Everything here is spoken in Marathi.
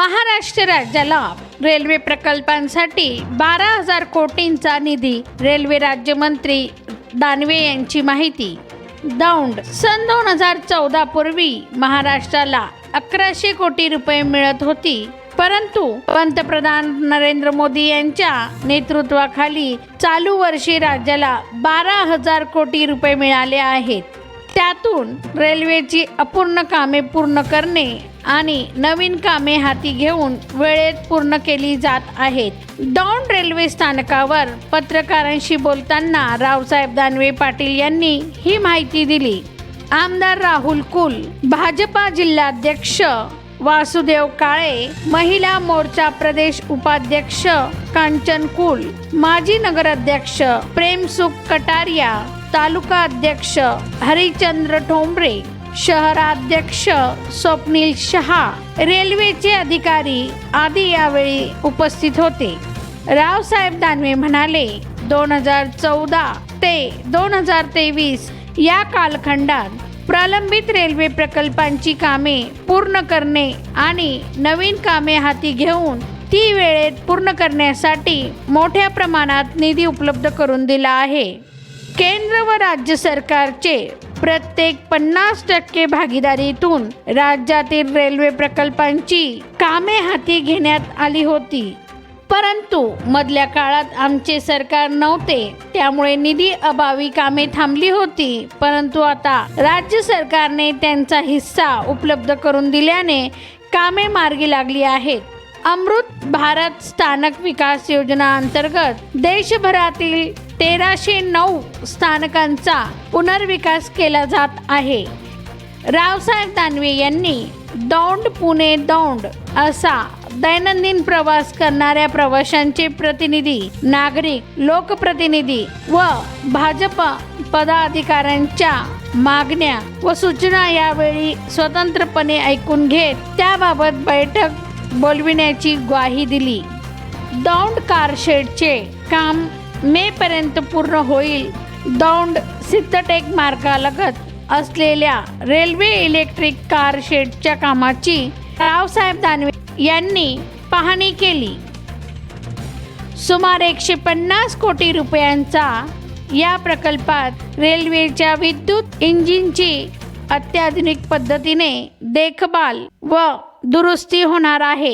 महाराष्ट्र राज्याला रेल्वे प्रकल्पांसाठी बारा हजार कोटींचा निधी रेल्वे राज्यमंत्री दानवे यांची माहिती. दौंड. सन दोन हजार चौदा पूर्वी महाराष्ट्राला अकराशे कोटी रुपये मिळत होती. परंतु पंतप्रधान नरेंद्र मोदी यांच्या नेतृत्वाखाली चालू वर्षी राज्याला बारा हजार कोटी रुपये मिळाले आहेत. त्यातून रेल्वेची अपूर्ण कामे पूर्ण करणे आणि नवीन कामे हाती घेऊन वेळेत पूर्ण केली जात आहेत. दौंड रेल्वे स्थानकावर पत्रकारांशी बोलताना रावसाहेब दानवे पाटील यांनी ही माहिती दिली. आमदार राहुल कुल भाजपा जिल्हाध्यक्ष वासुदेव काळे महिला मोर्चा प्रदेश उपाध्यक्ष कांचन कुल माजी नगराध्यक्ष प्रेमसुख कटारिया तालुका अध्यक्ष हरिचंद्र ठोंबरे शहराध्यक्ष स्वप्नील शहा रेल्वेचे अधिकारी आदी यावेळी उपस्थित होते. रावसाहेब दानवे म्हणाले दोन हजार चौदा ते दोन हजार तेवीस या कालखंडात प्रलंबित रेल्वे प्रकल्पांची कामे पूर्ण करणे आणि नवीन कामे हाती घेऊन ती वेळेत पूर्ण करण्यासाठी मोठ्या प्रमाणात निधी उपलब्ध करून दिला आहे. केंद्र व राज्य सरकारचे प्रत्येक पन्नास टक्के भागीदारीतून राज्यातील रेल्वे प्रकल्पांची कामे हाती घेण्यात आली होती. परंतु मधल्या काळात आमचे सरकार नव्हते त्यामुळे निधी अभावी कामे थांबली होती. परंतु आता राज्य सरकारने त्यांचा हिस्सा उपलब्ध करून दिल्याने कामे मार्गी लागली आहेत. अमृत भारत स्थानक विकास योजना अंतर्गत देशभरातील तेराशे नऊ स्थानकांचा पुनर्विकास केला जात आहे. रावसाहेब दानवे यांनी दौंड पुणे दौंड असा दैनंदिन प्रवास करणाऱ्या प्रवाशांचे प्रतिनिधी नागरिक लोकप्रतिनिधी व भाजप पदाधिकाऱ्यांच्या मागण्या व सूचना यावेळी स्वतंत्रपणे ऐकून घेत त्याबाबत बैठक बोलविण्याची ग्वाही दिली. दौंड कारशेडचे काम मे पर्यंत पूर्ण होईल. दौंड सिद्धटेक मार्गालगत असलेल्या रेल्वे इलेक्ट्रिक कार शेडच्या कामाची रावसाहेब दानवे यांनी पाहणी केली. सुमारे एकशे पन्नास कोटी रुपयांचा या प्रकल्पात रेल्वेच्या विद्युत इंजिनची अत्याधुनिक पद्धतीने देखभाल व दुरुस्ती होणार आहे.